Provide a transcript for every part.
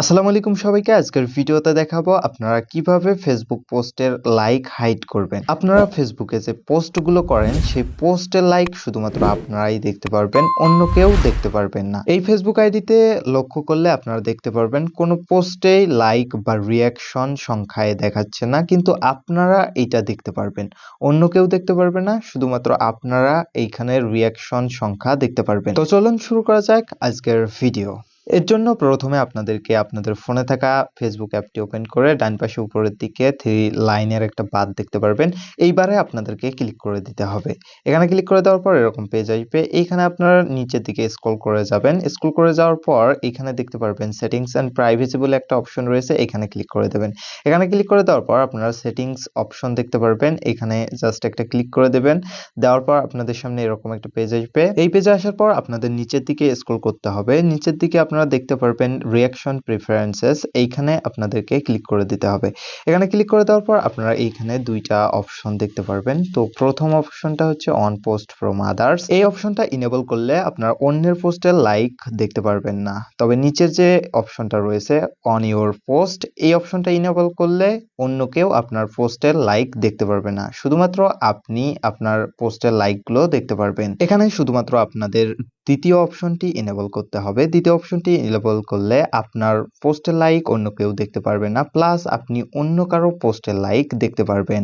আসসালামু আলাইকুম সবাইকে, আজকের ভিডিওতে দেখাবো আপনারা কীভাবে ফেসবুক পোস্টের লাইক হাইড করবেন। আপনারা ফেসবুকে যে পোস্টগুলো করেন, সেই পোস্টের লাইক শুধুমাত্র আপনারাই দেখতে পারবেন, অন্য কেউ দেখতে পারবেন না। এই ফেসবুক আইডিতে লক্ষ্য করলে আপনারা দেখতে পারবেন, কোনো পোস্টেই লাইক বা রিয়াকশন সংখ্যায় দেখাচ্ছে না, কিন্তু আপনারা এটা দেখতে পারবেন। অন্য কেউ দেখতে পারবে না, শুধুমাত্র আপনারা এইখানে রিয়াকশন সংখ্যা দেখতে পারবেন। তো চলুন শুরু করা যাক আজকের ভিডিও এর জন্য প্রথমে আপনাদেরকে আপনাদের ফোনে থাকা ফেসবুক অ্যাপটি ওপেন করে ডান পাশে উপরের দিকে থ্রি লাইনের একটা বাদ দেখতে পারবেন। এইবারে আপনাদেরকে ক্লিক করে দিতে হবে। এখানে ক্লিক করে দেওয়ার পর এরকম পেজ আসবে। এইখানে আপনারা নিচের দিকে স্ক্রল করে যাবেন। স্ক্রল করে যাওয়ার পর এখানে দেখতে পারবেন সেটিংস অ্যান্ড প্রাইভেসি বলে একটা অপশন রয়েছে। এখানে ক্লিক করে দেবেন। এখানে ক্লিক করে দেওয়ার পর আপনারা সেটিংস অপশন দেখতে পারবেন। এখানে জাস্ট একটা ক্লিক করে দেবেন। দেওয়ার পর আপনাদের সামনে এরকম একটা পেজ আসবে। এই পেজে আসার পর আপনাদের নিচের দিকে স্ক্রল করতে হবে। নিচের দিকে আপনারা দেখতে পারবেন রিয়াকশন প্রিফারেন্সেস এইখানে আপনাদেরকে ক্লিক করে দিতে হবে। এখানে ক্লিক করে দেওয়ার পর আপনারা এইখানে দুইটা অপশন দেখতে পারবেন। তো প্রথম অপশনটা হচ্ছে অন পোস্ট ফ্রম আদার্স এই অপশনটা ইনেবল করলে আপনারা অন্যের পোস্টের লাইক দেখতে পারবেন না। তবে নিচের যে অপশনটা রয়েছে অন ইওর পোস্ট এই অপশনটা ইনেবল করলে অন্য কেউ আপনার পোস্টের লাইক দেখতে পারবে না। শুধুমাত্র আপনি আপনার পোস্টের লাইকগুলো দেখতে পারবেন। এখানে শুধুমাত্র আপনাদের দ্বিতীয় অপশনটি এনেবল করতে হবে। দ্বিতীয় অপশনটি এনেবল করলে আপনার পোস্টের লাইক অন্য কেউ দেখতে পারবে না প্লাস আপনি অন্য কারও পোস্টের লাইক দেখতে পারবেন।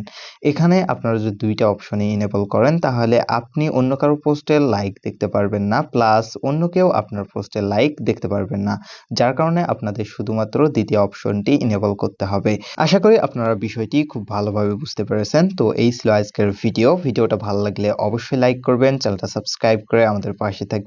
এখানে আপনারা যদি দুইটা অপশনই এনেবল করেন, তাহলে আপনি অন্য কারও পোস্টের লাইক দেখতে পারবেন না প্লাস অন্য কেউ আপনার পোস্টের লাইক দেখতে পারবেন না। যার কারণে আপনাদের শুধুমাত্র দ্বিতীয় অপশনটি এনেবল করতে হবে। আশা করি আপনারা বিষয়টি খুব ভালোভাবে বুঝতে পেরেছেন। তো এই ছিল আজকের ভিডিও ভিডিওটা ভালো লাগলে অবশ্যই লাইক করবেন, চ্যানেলটা সাবস্ক্রাইব করে আমাদের পাশে